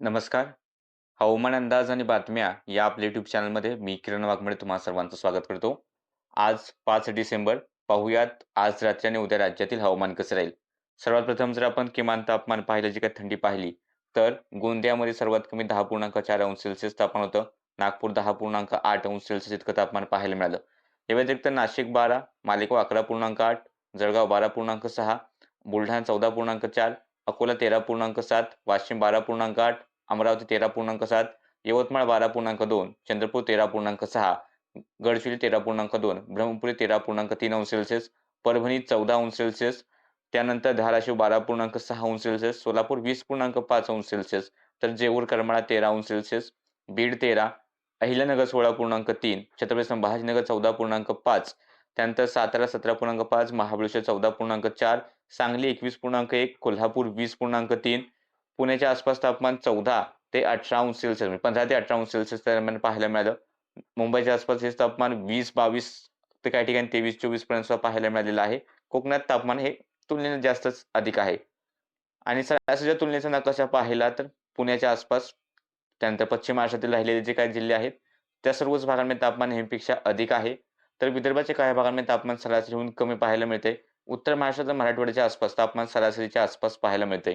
नमस्कार. हवामान अंदाज आणि बातम्या या आपल्या युट्यूब चॅनलमध्ये मी किरण वाघमळे तुम्हा सर्वांचं स्वागत करतो. आज पाच डिसेंबर पाहूयात आज रात्री आणि उद्या राज्यातील हवामान कसं राहील. सर्वात प्रथम जर आपण किमान तापमान पाहिलं जी काही थंडी पाहिली तर गोंदियामध्ये सर्वात कमी 10.4 अंश सेल्सिअस तापमान होतं. नागपूर 10.8 अंश सेल्सिअस इतकं तापमान पाहायला मिळालं. या व्यतिरिक्त नाशिक 12, मालेगाव 11.8, जळगाव 12.6, बुलढाणा 14.4, अकोला तेरा पूर्णांक सात वाशिम बारा पूर्णांक आठ अमरावती तेरा पूर्णांक सात यवतमाळ बारा पूर्णांक दोन चंद्रपूर तेरा पूर्णांक सहा गडचिरोली तेरा पूर्णांक दोन ब्रह्मपुरी तेरा पूर्णांक तीन अंश सेल्सिअस परभणी चौदा अंश सेल्सिअस त्यानंतर धाराशिव बारा पूर्णांक सहा अंश सेल्सिअस सोलापूर वीस पूर्णांक पाच अंश सेल्सिअस तर जेऊर करमाळा तेरा अंश सेल्सिअस बीड तेरा अहिल्यानगर सोळा पूर्णांक तीन छत्रपती संभाजीनगर चौदा पूर्णांक पाच त्यानंतर सातारा सतरा पूर्णांक पाच महाबळेश्वर चौदा पूर्णांक चार सांगली 21.1, कोल्हापूर 20.3, पुण्याच्या आसपास तापमान 14 ते 18 अंश सेल्सिअस म्हणजे 15 ते 18 अंश सेल्सिअस दरम्यान पाहायला मिळालं. मुंबईच्या आसपास हे तापमान 20-22 ते काही ठिकाणी 23-24 पर्यंत पाहायला मिळालेलं आहे. कोकणात तापमान हे तुलनेने जास्तच अधिक आहे. आणि सरासरीच्या तुलनेचा नकाशा पाहिला तर पुण्याच्या आसपास त्यानंतर पश्चिम महाराष्ट्रातील राहिलेले जे काही जिल्हे आहेत त्या सर्वच भागांमध्ये तापमान नेहमीपेक्षा अधिक आहे. तर विदर्भाच्या काही भागांमध्ये तापमान सरासरीहून कमी पाहायला मिळते. उत्तर महाराष्ट्रात मराठवाड्याच्या आसपास तापमान सरासरीच्या आसपास पाहायला मिळते.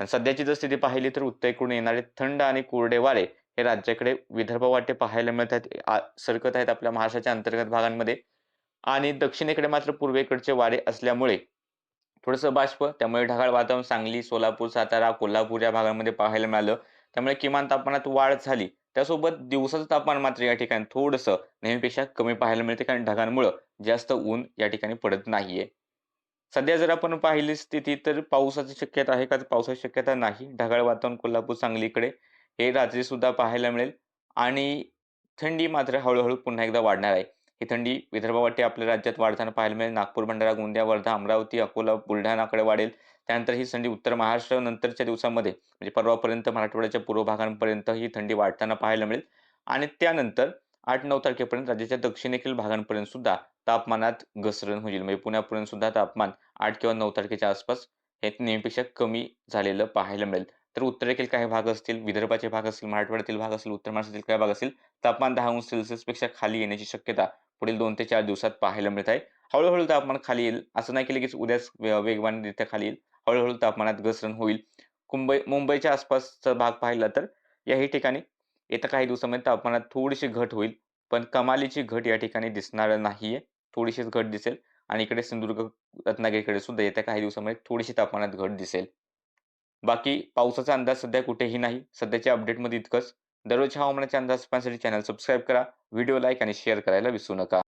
आणि सध्याची जर स्थिती पाहिली तर उत्तरेकडून येणारे थंड आणि कोरडे वारे हे राज्याकडे विदर्भ वाटे पाहायला मिळत आहेत सरकत आहेत आपल्या महाराष्ट्राच्या अंतर्गत भागांमध्ये. आणि दक्षिणेकडे मात्र पूर्वेकडचे वारे असल्यामुळे थोडंसं बाष्प त्यामुळे ढगाळ वातावरण सांगली सोलापूर सातारा कोल्हापूर या भागांमध्ये पाहायला मिळालं. त्यामुळे किमान तापमानात वाढ झाली. त्यासोबत दिवसाचं तापमान मात्र या ठिकाणी थोडंसं नेहमीपेक्षा कमी पाहायला मिळते कारण ढगांमुळं जास्त ऊन या ठिकाणी पडत नाहीये. सध्या जर आपण पाहिली स्थिती तर पावसाची शक्यता आहे का? पावसाची शक्यता नाही. ढगाळ वातावरण कोल्हापूर सांगलीकडे हे रात्री सुद्धा पाहायला मिळेल. आणि थंडी मात्र हळूहळू पुन्हा एकदा वाढणार आहे. ही थंडी विदर्भावाटी आपल्या राज्यात वाढताना पाहायला मिळेल. नागपूर भंडारा गोंदिया वर्धा अमरावती अकोला बुलढाणाकडे वाढेल. त्यानंतर ही थंडी उत्तर महाराष्ट्र नंतरच्या दिवसामध्ये म्हणजे परवापर्यंत मराठवाड्याच्या पूर्व भागांपर्यंत ही थंडी वाढताना पाहायला मिळेल. आणि त्यानंतर आठ नऊ तारखेपर्यंत राज्याच्या दक्षिणेकडील भागांपर्यंत सुद्धा तापमानात घसरण होईल. म्हणजे पुण्यापर्यंत सुद्धा तापमान आठ किंवा नऊ तारखेच्या आसपास हे नेहमीपेक्षा कमी झालेलं पाहायला मिळेल. तर उत्तरेतील काही भाग असतील विदर्भाचे भाग असतील मराठवाड्यातील भाग असतील उत्तर महाराष्ट्रातील काही भाग असतील तापमान दहा अंश सेल्सिअसपेक्षा खाली येण्याची शक्यता पुढील दोन ते चार दिवसात पाहायला मिळत आहे. हळूहळू तापमान खाली येईल. असं नाही की लगेच उद्याच वेगवानरित्या खाली येईल. हळूहळू तापमानात घसरण होईल. मुंबई मुंबईच्या आसपासचा भाग पाहिला तर याही ठिकाणी येत्या काही दिवसामध्ये तापमानात थोडीशी घट होईल. पण कमालीची घट या ठिकाणी दिसणार नाहीये. थोडीशीच घट दिसेल आणि इकडे सिंधुदुर्ग रत्नागिरीकडे सुद्धा येत्या काही दिवसामध्ये थोडीशी तापमानात घट दिसेल. बाकी पावसाचा अंदाज सध्या कुठेही नाही. सध्याच्या अपडेटमध्ये इतकंच. दररोज हवामानाचे अंदाज पाहण्यासाठी चॅनल सबस्क्राईब करा. व्हिडिओ लाईक आणि शेअर करायला विसरू नका.